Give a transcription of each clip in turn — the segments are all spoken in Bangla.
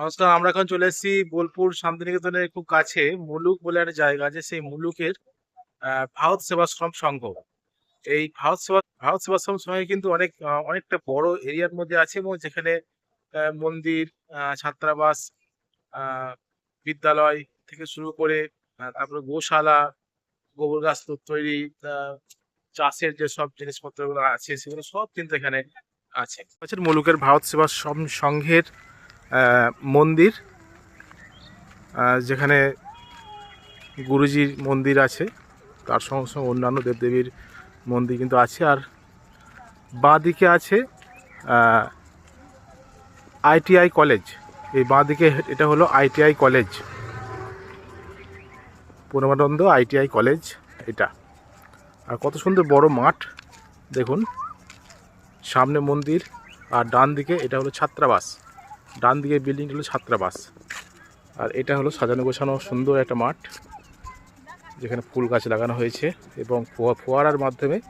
নমস্কার, আমরা এখন চলে এসেছি বোলপুর শান্তিনিকেতনের খুব কাছে মুলুক বলে একটা জায়গা আছে, সেই মুলুকের ভারত সেবাশ্রম সংঘ। এই ভারত সেবা, ভারত সেবাশ্রম সংঘে কিন্তু অনেক অনেকটা বড় এরিয়ার মধ্যে আছে এবং যেখানে মন্দির ছাত্রাবাস বিদ্যালয় থেকে শুরু করে তারপরে গোশালা গোবর গাছ তৈরি চাষের যে সব জিনিসপত্রগুলো আছে, সেগুলো সব কিন্তু এখানে আছে। মুলুকের ভারত সেবাশ্রম সংঘের মন্দির যেখানে গুরুজির মন্দির আছে, তার সঙ্গে সঙ্গে অন্যান্য দেবদেবীর মন্দির কিন্তু আছে। আর বাঁ দিকে আছে আইটিআই কলেজ। এই বাঁ দিকে এটা হলো ITI college. Purnamananda ITI college এটা। আর কত সুন্দর বড় মাঠ, দেখুন। সামনে মন্দির, আর ডান দিকে এটা হলো ছাত্রাবাস। ডান দিকে বিল্ডিং হলো ছাত্রাবাস আর এটা হলো সাজানো গোছানো সুন্দর একটা মাঠ, যেখানে ফুল গাছ লাগানো হয়েছে এবং ফোয়া- ফোয়ারার মাধ্যমে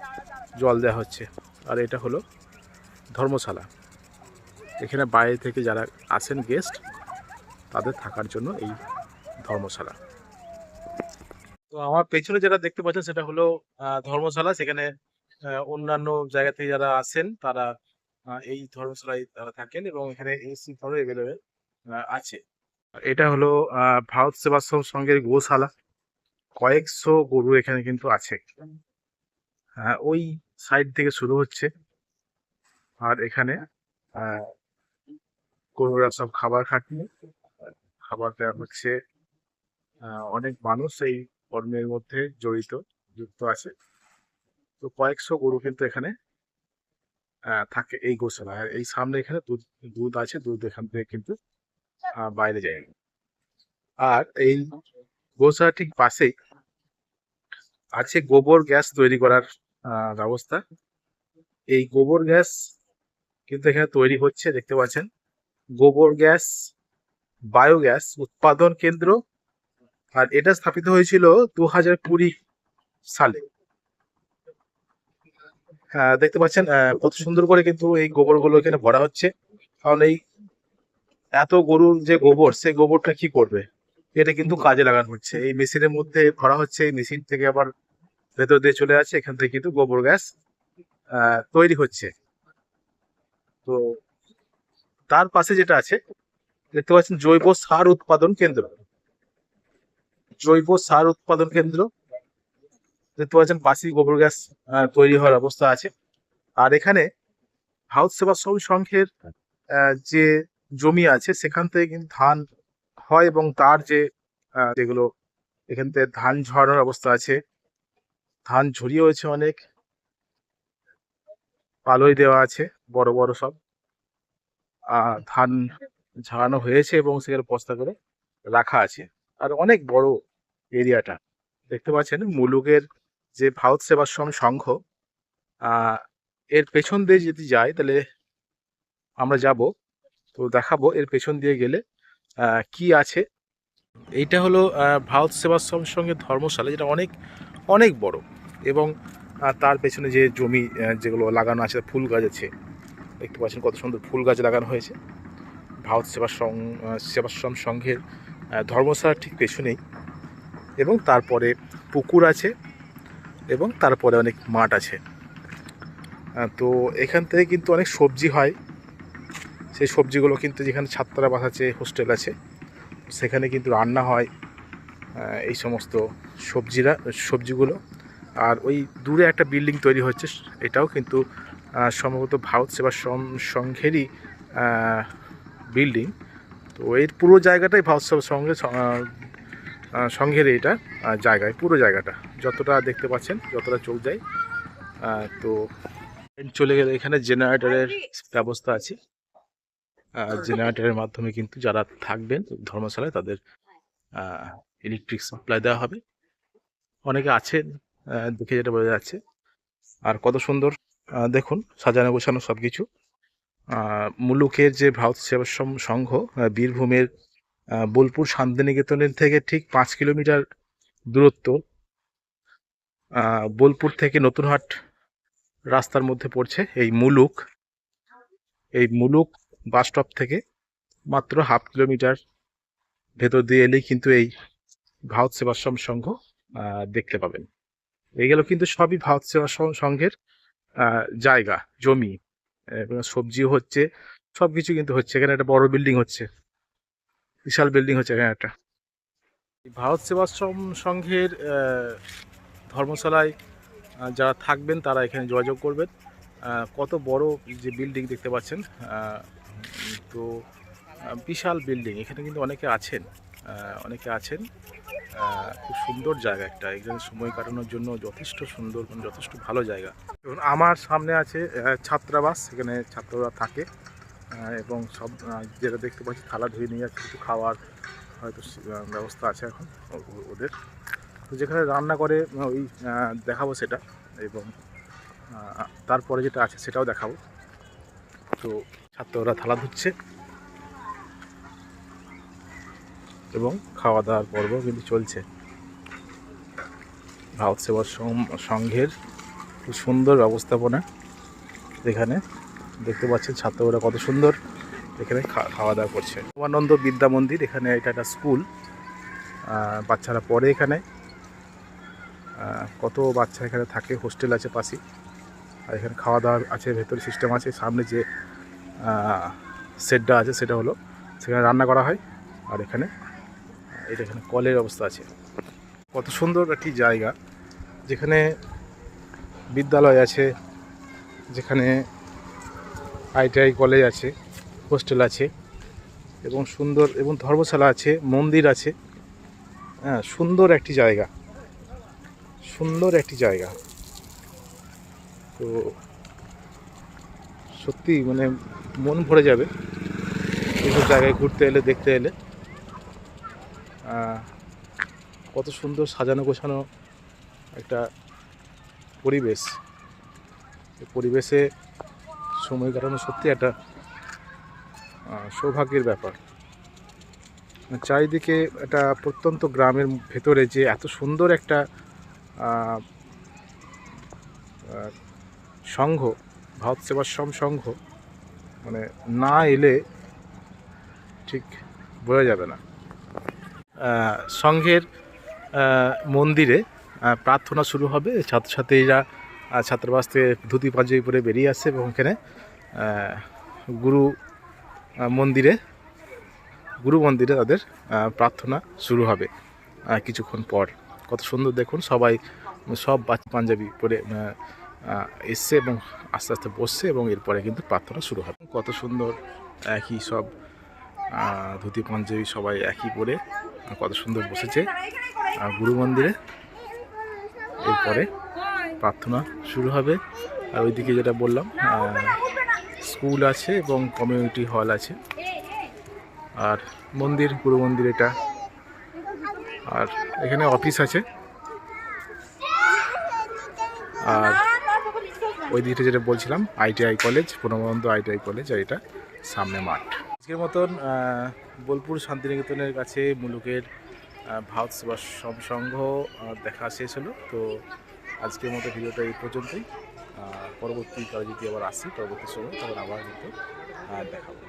জল দেওয়া হচ্ছে। আর এটা হলো ধর্মশালা। এখানে বাইরে থেকে যারা আসেন গেস্ট তাদের থাকার জন্য এই ধর্মশালা। তো আমার পেছনে যেটা দেখতে পাচ্ছেন, সেটা হলো ধর্মশালা। সেখানে অন্যান্য জায়গা থেকে যারা আসেন, তারা এই ধর্মশালায় তারা থাকেন এবং এখানে এসি ঘরও এভেলেবেল আছে। এটা হলো ভারত সেবাশ্রম সংঘের গোশালা। কয়েকশো গরু এখানে কিন্তু আছে। হ্যাঁ ওই সাইড থেকে শুরু হচ্ছে। আর এখানে গরুরা সব খাবার খাচ্ছে। খাবার দেওয়া হচ্ছে। অনেক মানুষ এই কর্মের মধ্যে জড়িত, যুক্ত আছে। তো কয়েকশো গরু কিন্তু এখানে থাকে এই গোশালা আর এই সামনে এখানে দুধ দুধ আছে, দুধ এখান থেকে কিন্তু বাইরে যায়। আর এই গোশালা ঠিক পাশেই আছে গোবর গ্যাস তৈরি করার ব্যবস্থা। এই গোবর গ্যাস কিন্তু এখানে তৈরি হচ্ছে, দেখতে পাচ্ছেন। গোবর গ্যাস বায়োগ্যাস উৎপাদন কেন্দ্র। আর এটা স্থাপিত হয়েছিল দু হাজার কুড়ি সালে। দেখতে পাচ্ছেন কত সুন্দর করে কিন্তু এই গোবরগুলো এখানে ভরা হচ্ছে। কারণ এই এত গরুর যে গোবর, সেই গোবরটা কি করবে? এটা কিন্তু কাজে লাগানো হচ্ছে। এই মেশিনের মধ্যে ভরা হচ্ছে, এই মেশিন থেকে আবার ভেতর দিয়ে চলে যাচ্ছে, এখান থেকে কিন্তু গোবর গ্যাস তৈরি হচ্ছে। তো তার পাশে যেটা আছে, দেখতে পাচ্ছেন জৈব সার উৎপাদন কেন্দ্র। জৈব সার উৎপাদন কেন্দ্র দেখতে পাচ্ছেন পাশেই গোবর গ্যাস তৈরি হওয়ার অবস্থা আছে। আর এখানে ভারত সেবাশ্রম সংঘের আহ, যে জমি আছে সেখান থেকে কিন্তু ধান হয় এবং তার যে যেগুলো এখান থেকে ধান ঝরানোর অবস্থা আছে ধান ঝরিয়ে হয়েছে অনেক পালই দেওয়া আছে বড় বড় সব। ধান ঝাড়ানো হয়েছে এবং সেখানে বস্তা করে রাখা আছে। আর অনেক বড় এরিয়াটা। দেখতে পাচ্ছেন মুলুকের যে ভারত সেবাশ্রম সংঘ এর পেছন দিয়ে যদি যাই তাহলে আমরা যাব। তো দেখাবো এর পেছন দিয়ে গেলে কি আছে। এইটা হলো ভারত সেবাশ্রম সঙ্গে ধর্মশালা যেটা অনেক অনেক বড়। এবং তার পেছনে যে জমি যেগুলো লাগানো আছে ফুল গাছ আছে দেখতে পাচ্ছেন কত সুন্দর ফুল গাছ লাগানো হয়েছে। ভারত সেবাশ্রম আহ, সেবাশ্রম সংঘের ধর্মশালার ঠিক পেছনেই। এবং তারপরে পুকুর আছে এবং তারপরে অনেক মাঠ আছে। তো এখান থেকে কিন্তু অনেক সবজি হয়। সেই সবজিগুলো কিন্তু যেখানে ছাত্রাবাস আছে, হোস্টেল আছে, সেখানে কিন্তু রান্না হয় এই সমস্ত সবজিরা, সবজিগুলো। আর ওই দূরে একটা বিল্ডিং তৈরি হচ্ছে, এটাও কিন্তু সম্ভবত ভারত সেবাশ্রম সংঘেরই বিল্ডিং। তো এর পুরো জায়গাটাই ভারত সেবা সঙ্গে সংঘের এটা জায়গায়, পুরো জায়গাটা, যতটা দেখতে পাচ্ছেন, যতটা চোখ যায়। তো চলে গেলে এখানে জেনারেটরের ব্যবস্থা আছে। জেনারেটরের মাধ্যমে কিন্তু যারা থাকবেন, ধর্মশালায়, তাদের ইলেকট্রিক সাপ্লাই দেওয়া হবে। অনেকে আছেন দেখে যেটা বোঝা যাচ্ছে। আর কত সুন্দর দেখুন, সাজানো গোছানো সব কিছু মুলুকের যে ভারত সেবাশ্রম সংঘ বীরভূমের বোলপুর শান্তিনিকেতনের থেকে ঠিক পাঁচ কিলোমিটার দূরত্ব। বোলপুর থেকে নতুনহাট রাস্তার মধ্যে পড়ছে এই মুলুক। এই মুলুক বাস স্টপ থেকে মাত্র হাফ কিলোমিটার ভেতর দিয়ে এলেই কিন্তু এই ভারত সেবাশ্রম সংঘ দেখতে পাবেন। এগুলো কিন্তু সবই ভারত সেবাশ্রম সংঘের জায়গা, জমি সবজিও হচ্ছে সব কিছু কিন্তু হচ্ছে। এখানে একটা বড় বিল্ডিং হচ্ছে। বিশাল বিল্ডিং হচ্ছে এখানে একটা। ভারত সেবাশ্রম সংঘের ধর্মশালায় যারা থাকবেন তারা এখানে যোগাযোগ করবেন। কত বড় যে বিল্ডিং দেখতে পাচ্ছেন তো বিশাল বিল্ডিং এখানে কিন্তু অনেকে আছেন অনেকে আছেন খুব সুন্দর জায়গা একটা। এখানে সময় কাটানোর জন্য যথেষ্ট সুন্দর যথেষ্ট ভালো জায়গা। আমার সামনে আছে ছাত্রাবাস। এখানে ছাত্ররা থাকে। এবং সব যেটা দেখতে পাচ্ছি, থালা ধুয়ে নিয়ে যাচ্ছে, কিছু খাওয়ার হয়তো ব্যবস্থা আছে এখন ওদের। তো যেখানে রান্না করে ওই দেখাবো সেটা এবং তারপরে যেটা আছে সেটাও দেখাবো। তো ছাত্ররা থালা ধুচ্ছে এবং খাওয়া দাওয়ার পর্ব কিন্তু চলছে। ভারত সেবা সংঘের খুব সুন্দর ব্যবস্থাপনা এখানে। দেখতে পাচ্ছেন ছাত্ররা কত সুন্দর। এখানে খাওয়া দাওয়া করছে। উমানন্দ বিদ্যা মন্দির, এখানে এটা একটা স্কুল। বাচ্চারা পড়ে এখানে। কত বাচ্চা এখানে থাকে, হোস্টেল আছে পাশেই। আর এখানে খাওয়া দাওয়া আছে, ভেতরে সিস্টেম আছে। সামনে যে সেটটা আছে, সেটা হলো, সেখানে রান্না করা হয়। আর এখানে এটা এখানে কলের অবস্থা আছে। কত সুন্দর একটি জায়গা। যেখানে বিদ্যালয় আছে, যেখানে আইটিআই কলেজ আছে হোস্টেল আছে, এবং সুন্দর এবং ধর্মশালা আছে, মন্দির আছে। হ্যাঁ সুন্দর একটি জায়গা। সুন্দর একটি জায়গা। তো সত্যি মানে মন ভরে যাবে এইসব জায়গায় ঘুরতে এলে, দেখতে এলে। কত সুন্দর সাজানো গোছানো একটা পরিবেশ। পরিবেশে সময় কাটানো সত্যি একটা সৌভাগ্যের ব্যাপার। চারিদিকে একটা প্রত্যন্ত গ্রামের ভেতরে যে এত সুন্দর একটা সংঘ, ভারত সেবাশ্রম সংঘ মানে না এলে ঠিক বোঝা যাবে না। সংঘের মন্দিরে প্রার্থনা শুরু হবে ছাত্রছাত্রীরা ছাত্রাবাস থেকে ধুতি পাঞ্জাবি পরে বেরিয়ে আসছে এবং এখানে গুরু মন্দিরে গুরু মন্দিরে তাদের প্রার্থনা শুরু হবে কিছুক্ষণ পর। কত সুন্দর দেখুন, সবাই, সব বাচ্চা পাঞ্জাবি পরে এসছে এবং আস্তে আস্তে বসছে এবং এরপরে কিন্তু প্রার্থনা শুরু হবে। কত সুন্দর, একই সব ধুতি পাঞ্জাবি সবাই একই পরে, কত সুন্দর বসেছে গুরু মন্দিরে। এরপরে প্রার্থনা শুরু হবে। আর ওইদিকে যেটা বললাম স্কুল আছে এবং কমিউনিটি হল আছে। আর মন্দির গুরু মন্দির এটা। আর এখানে অফিস আছে। আর ওই দিকটা যেটা বলছিলাম আইটিআই কলেজ পূর্ণবন্ধ আইটিআই কলেজ আর এটা সামনে মাঠ। আজকের মতন বোলপুর শান্তিনিকেতনের কাছে মুলুকের ভারত সেবাশ্রম সংঘ দেখা শেষ হলো। তো আজকের মতো ভিডিওটা এই পর্যন্তই। পরবর্তী পরবর্তীকালে যদি আবার আসি, পরবর্তী সময় তখন আবার কিন্তু দেখাবো।